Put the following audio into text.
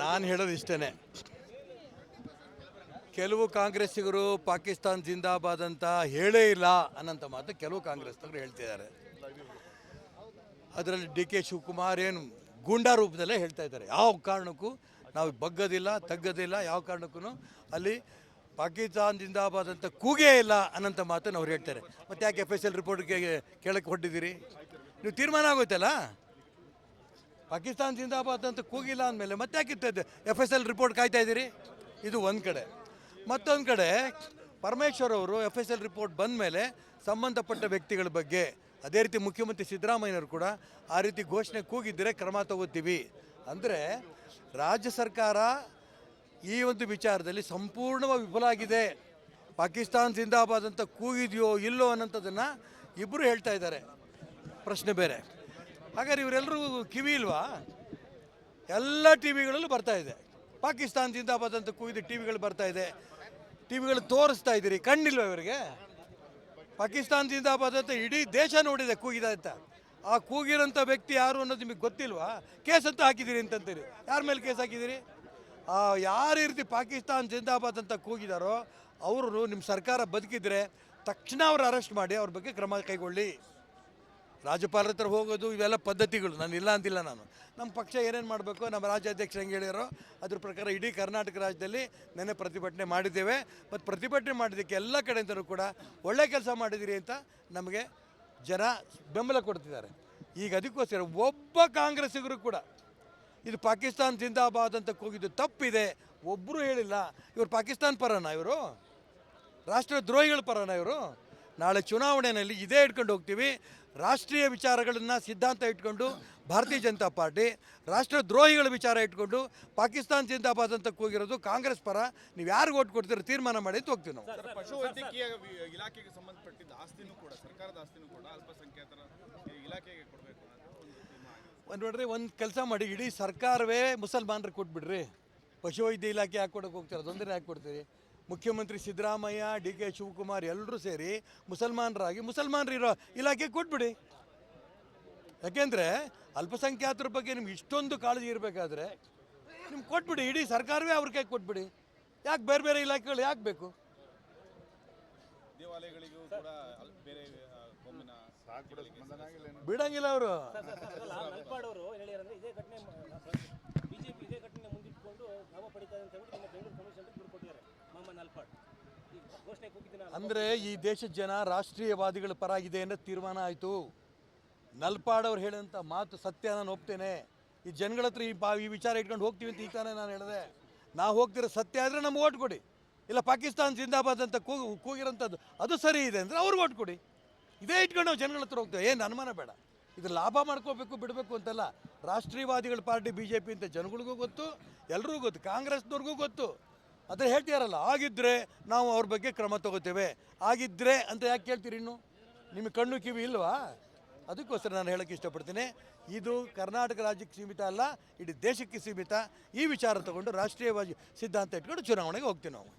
ನಾನು ಹೇಳೋದು ಇಷ್ಟೇ ಕೆಲವು ಕಾಂಗ್ರೆಸ್ಸಿಗರು ಪಾಕಿಸ್ತಾನ್ ಜಿಂದಾಬಾದ್ ಅಂತ ಹೇಳೇ ಇಲ್ಲ ಅನ್ನೋಂಥ ಮಾತು ಕೆಲವು ಕಾಂಗ್ರೆಸ್ನವರು ಹೇಳ್ತಿದ್ದಾರೆ ಅದರಲ್ಲಿ ಡಿ ಕೆ ಶಿವಕುಮಾರ್ ಏನು ಗೂಂಡಾ ರೂಪದಲ್ಲೇ ಹೇಳ್ತಾ ಇದ್ದಾರೆ. ಯಾವ ಕಾರಣಕ್ಕೂ ನಾವು ಬಗ್ಗದಿಲ್ಲ, ತಗ್ಗದಿಲ್ಲ, ಯಾವ ಕಾರಣಕ್ಕೂ ಅಲ್ಲಿ ಪಾಕಿಸ್ತಾನ್ ಜಿಂದಾಬಾದ್ ಅಂತ ಕೂಗೇ ಇಲ್ಲ ಅನ್ನೋಂಥ ಮಾತನ್ನು ಅವ್ರು ಹೇಳ್ತಾರೆ. ಮತ್ತೆ ಯಾಕೆ ಎಫ್ ಎಸ್ ಎಲ್ ರಿಪೋರ್ಟ್ಗೆ ಕೇಳಕ್ಕೆ ಹೊಟ್ಟಿದ್ದೀರಿ ನೀವು ತೀರ್ಮಾನ ಆಗೋಯ್ತಲ್ಲ? ಪಾಕಿಸ್ತಾನ್ ಜಿಂದಾಬಾದ್ ಅಂತ ಕೂಗಿಲ್ಲ ಅಂದಮೇಲೆ ಮತ್ತೆ ಯಾಕಿರ್ತದೆ ಎಫ್ ಎಸ್ ಎಲ್ ರಿಪೋರ್ಟ್ ಕಾಯ್ತಾ ಇದ್ದೀರಿ? ಇದು ಒಂದು ಕಡೆ. ಮತ್ತೊಂದು ಕಡೆ, ಪರಮೇಶ್ವರ್ ಅವರು ಎಫ್ ಎಸ್ ಎಲ್ ರಿಪೋರ್ಟ್ ಬಂದ ಮೇಲೆ ಸಂಬಂಧಪಟ್ಟ ವ್ಯಕ್ತಿಗಳ ಬಗ್ಗೆ, ಅದೇ ರೀತಿ ಮುಖ್ಯಮಂತ್ರಿ ಸಿದ್ದರಾಮಯ್ಯನವರು ಕೂಡ ಆ ರೀತಿ ಘೋಷಣೆ ಕೂಗಿದ್ದರೆ ಕ್ರಮ ತಗೋತೀವಿ. ಅಂದರೆ ರಾಜ್ಯ ಸರ್ಕಾರ ಈ ಒಂದು ವಿಚಾರದಲ್ಲಿ ಸಂಪೂರ್ಣವಾಗಿ ವಿಫಲ ಆಗಿದೆ. ಪಾಕಿಸ್ತಾನ ಜಿಂದಾಬಾದ್ ಅಂತ ಕೂಗಿದೆಯೋ ಇಲ್ಲೋ ಅನ್ನೋಂಥದ್ದನ್ನು ಇಬ್ಬರು ಹೇಳ್ತಾ ಇದ್ದಾರೆ. ಪ್ರಶ್ನೆ ಬೇರೆ. ಹಾಗಾದ್ರೆ ಇವರೆಲ್ಲರೂ ಕಿವಿ ಇಲ್ವಾ? ಎಲ್ಲ ಟಿ ವಿಗಳಲ್ಲೂ ಬರ್ತಾ ಇದೆ. ಪಾಕಿಸ್ತಾನ್ ಜಿಂದಾಬಾದ್ ಅಂತ ಕೂಗಿದ ಟಿ ವಿಗಳು ಬರ್ತಾ ಇದೆ. ಟಿ ವಿಗಳು ತೋರಿಸ್ತಾ ಇದ್ದೀರಿ. ಕಣ್ಣಿಲ್ವ ಇವರಿಗೆ? ಪಾಕಿಸ್ತಾನ್ ಜಿಂದಾಬಾದ್ ಅಂತ ಇಡೀ ದೇಶ ನೋಡಿದೆ ಕೂಗಿದ ಅಂತ. ಆ ಕೂಗಿರೋಂಥ ವ್ಯಕ್ತಿ ಯಾರು ಅನ್ನೋದು ನಿಮಗೆ ಗೊತ್ತಿಲ್ವಾ? ಕೇಸ್ ಅಂತ ಹಾಕಿದ್ದೀರಿ ಅಂತಂತೀರಿ. ಯಾರ ಮೇಲೆ ಕೇಸ್ ಹಾಕಿದ್ದೀರಿ? ಆ, ಯಾರು ರೀತಿ ಪಾಕಿಸ್ತಾನ್ ಜಿಂದಾಬಾದ್ ಅಂತ ಕೂಗಿದಾರೋ, ಅವರು ನಿಮ್ಮ ಸರ್ಕಾರ ಬದುಕಿದ್ರೆ ತಕ್ಷಣ ಅವ್ರು ಅರೆಸ್ಟ್ ಮಾಡಿ, ಅವ್ರ ಬಗ್ಗೆ ಕ್ರಮ ಕೈಗೊಳ್ಳಿ. ರಾಜ್ಯಪಾಲರ ಹತ್ರ ಹೋಗೋದು ಇವೆಲ್ಲ ಪದ್ಧತಿಗಳು. ನಾನು ಇಲ್ಲ ಅಂತಿಲ್ಲ ನಾನು. ನಮ್ಮ ಪಕ್ಷ ಏನೇನು ಮಾಡಬೇಕು, ನಮ್ಮ ರಾಜ್ಯಾಧ್ಯಕ್ಷರು ಹೆಂಗೆ ಹೇಳಿರೋ ಅದ್ರ ಪ್ರಕಾರ ಇಡೀ ಕರ್ನಾಟಕ ರಾಜ್ಯದಲ್ಲಿ ನೆನ್ನೆ ಪ್ರತಿಭಟನೆ ಮಾಡಿದ್ದೇವೆ. ಮತ್ತು ಪ್ರತಿಭಟನೆ ಮಾಡಿದ್ದಕ್ಕೆ ಎಲ್ಲ ಕಡೆಯಿಂದಲೂ ಕೂಡ ಒಳ್ಳೆ ಕೆಲಸ ಮಾಡಿದಿರಿ ಅಂತ ನಮಗೆ ಜನ ಬೆಂಬಲ ಕೊಡ್ತಿದ್ದಾರೆ. ಈಗ ಅದಕ್ಕೋಸ್ಕರ ಒಬ್ಬ ಕಾಂಗ್ರೆಸ್ಸಿಗರು ಕೂಡ ಇದು ಪಾಕಿಸ್ತಾನ ಜಿಂದಾಬಾದ್ ಅಂತ ಕೂಗಿದ್ದು ತಪ್ಪಿದೆ. ಒಬ್ಬರು ಹೇಳಿಲ್ಲ, ಇವರು ಪಾಕಿಸ್ತಾನ ಪರನಾ ಇವರು? ರಾಷ್ಟ್ರದ್ರೋಹಿಗಳ ಪರನ ಇವರು? ನಾಳೆ ಚುನಾವಣೆಯಲ್ಲಿ ಇದೇ ಇಟ್ಕೊಂಡು ಹೋಗ್ತೀವಿ. ರಾಷ್ಟ್ರೀಯ ವಿಚಾರಗಳನ್ನು ಸಿದ್ಧಾಂತ ಇಟ್ಕೊಂಡು ಭಾರತೀಯ ಜನತಾ ಪಾರ್ಟಿ ರಾಷ್ಟ್ರ ದ್ರೋಹಿಗಳ ವಿಚಾರ ಇಟ್ಕೊಂಡು ಪಾಕಿಸ್ತಾನ ಜಿಂದಾಬಾದ್ ಅಂತ ಕೂಗಿರೋದು ಕಾಂಗ್ರೆಸ್ ಪರ. ನೀವು ಯಾರು ಓಟ್ ಕೊಡ್ತೀರ ತೀರ್ಮಾನ ಮಾಡಿ ಅಂತ ಹೋಗ್ತೀವಿ ನಾವು. ಪಶು ಪಶುವೈದ್ಯಕೀಯ ವಿ- ಇಲಾಖೆಗೆ ಸಂಬಂಧಪಟ್ಟಿದ್ದ ಆಸ್ತಿನೂ ಕೂಡ ಸರ್ಕಾರದ ಆಸ್ತಿನೂ ಕೂಡ ಅಲ್ಪಸಂಖ್ಯಾತರ ಇಲಾಖೆಗೆ ಕೊಡಬೇಕು ಒಂದು ನೋಡ್ರಿ ಒಂದು ಕೆಲಸ ಮಾಡಿ ಇಡೀ ಸರ್ಕಾರವೇ ಮುಸಲ್ಮಾನರಿಗೆ ಕೊಟ್ಬಿಡ್ರಿ. ಪಶುವೈದ್ಯ ಇಲಾಖೆ ಹಾಕಿ ಕೊಡೋಕೆ ಹೋಗ್ತಾರೆ ತೊಂದರೆ ಹಾಕಿ ಕೊಡ್ತೀರಿ? ಮುಖ್ಯಮಂತ್ರಿ ಸಿದ್ದರಾಮಯ್ಯ ಡಿ ಕೆ ಶಿವಕುಮಾರ್ ಎಲ್ಲರೂ ಸೇರಿ ಮುಸಲ್ಮಾನರಾಗಿ ಮುಸಲ್ಮಾನರಿರೋ ಇಲಾಖೆ ಕೊಟ್ಬಿಡಿ. ಯಾಕೆಂದರೆ ಅಲ್ಪಸಂಖ್ಯಾತರ ಬಗ್ಗೆ ನಿಮ್ಗೆ ಇಷ್ಟೊಂದು ಕಾಳಜಿ ಇರಬೇಕಾದ್ರೆ ನಿಮ್ಗೆ ಕೊಟ್ಬಿಡಿ ಇಡೀ ಸರ್ಕಾರವೇ ಅವ್ರ ಕೈ ಕೊಟ್ಬಿಡಿ. ಯಾಕೆ ಬೇರೆ ಬೇರೆ ಇಲಾಖೆಗಳು ಯಾಕೆ ಬೇಕು? ದೇವಾಲಯಗಳಿಗೂ ಕೂಡ ಬೇರೆ ಬಿಡಂಗಿಲ್ಲ ಅವರು. ನಲ್ಪಾಡ್ ಹೇಳಿರಂದ್ರೆ ಇದೇ ಘಟನೆ ಬಿಜೆಪಿ ಇದೇ ಘಟನೆ ಮುಂದಿಟ್ಕೊಂಡು ಲಾಭ ಪಡಿತಾರೆ ಅಂತ ಹೇಳಿ ಬೆಂಗಳೂರು ಕಮಿಷನ್ ಅಂದರೆ ಈ ದೇಶದ ಜನ ರಾಷ್ಟ್ರೀಯವಾದಿಗಳ ಪರಾಗಿದೆ ಅನ್ನೋ ತೀರ್ಮಾನ ಆಯಿತು. ನಲ್ಪಾಡವ್ರು ಹೇಳಿದಂಥ ಮಾತು ಸತ್ಯ ನಾನು ಒಪ್ತೇನೆ ಈ ಜನಗಳ ಹತ್ರ ಈ ವಿಚಾರ ಇಟ್ಕೊಂಡು ಹೋಗ್ತೀವಿ ಅಂತ ಈ ತಾನೇ ನಾನು ಹೇಳಿದೆ. ನಾ ಹೋಗ್ತಿರೋ ಸತ್ಯ ಆದರೆ ನಮ್ಗೆ ಓಟ್ ಕೊಡಿ. ಇಲ್ಲ ಪಾಕಿಸ್ತಾನ್ ಜಿಂದಾಬಾದ್ ಅಂತ ಕೂಗು ಕೂಗಿರೋಂಥದ್ದು, ಅದು ಸರಿ ಇದೆ ಅಂದ್ರೆ ಅವ್ರಿಗೆ ಓಟ್ ಕೊಡಿ. ಇದೇ ಇಟ್ಕೊಂಡು ನಾವು ಜನಗಳ ಹತ್ರ ಹೋಗ್ತೇವೆ. ಏನು ಅನುಮಾನ ಬೇಡ. ಇದು ಲಾಭ ಮಾಡ್ಕೋಬೇಕು, ಬಿಡಬೇಕು ಅಂತಲ್ಲ ರಾಷ್ಟ್ರೀಯವಾದಿಗಳ ಪಾರ್ಟಿ ಬಿ ಜೆ ಪಿ ಅಂತ ಜನಗಳಿಗೂ ಗೊತ್ತು, ಎಲ್ರಿಗೂ ಗೊತ್ತು, ಕಾಂಗ್ರೆಸ್ನವ್ರಿಗೂ ಗೊತ್ತು. ಅದೇ ಹೇಳ್ತಿದಾರಲ್ಲ ಆಗಿದ್ದರೆ ನಾವು ಅವ್ರ ಬಗ್ಗೆ ಕ್ರಮ ತಗೋತೇವೆ. ಆಗಿದ್ದರೆ ಅಂತ ಯಾಕೆ ಕೇಳ್ತೀರಿ ಇನ್ನು? ನಿಮಗೆ ಕಣ್ಣು ಕಿವಿ ಇಲ್ವಾ? ಅದಕ್ಕೋಸ್ಕರ ನಾನು ಹೇಳೋಕ್ಕೆ ಇಷ್ಟಪಡ್ತೀನಿ. ಇದು ಕರ್ನಾಟಕ ರಾಜ್ಯಕ್ಕೆ ಸೀಮಿತ ಅಲ್ಲ, ಇಡೀ ದೇಶಕ್ಕೆ ಸೀಮಿತ. ಈ ವಿಚಾರ ತಗೊಂಡು ರಾಷ್ಟ್ರೀಯವಾಗಿ ಸಿದ್ಧಾಂತ ಇಟ್ಕೊಂಡು ಚುನಾವಣೆಗೆ ಹೋಗ್ತೀವಿ ನಾವು.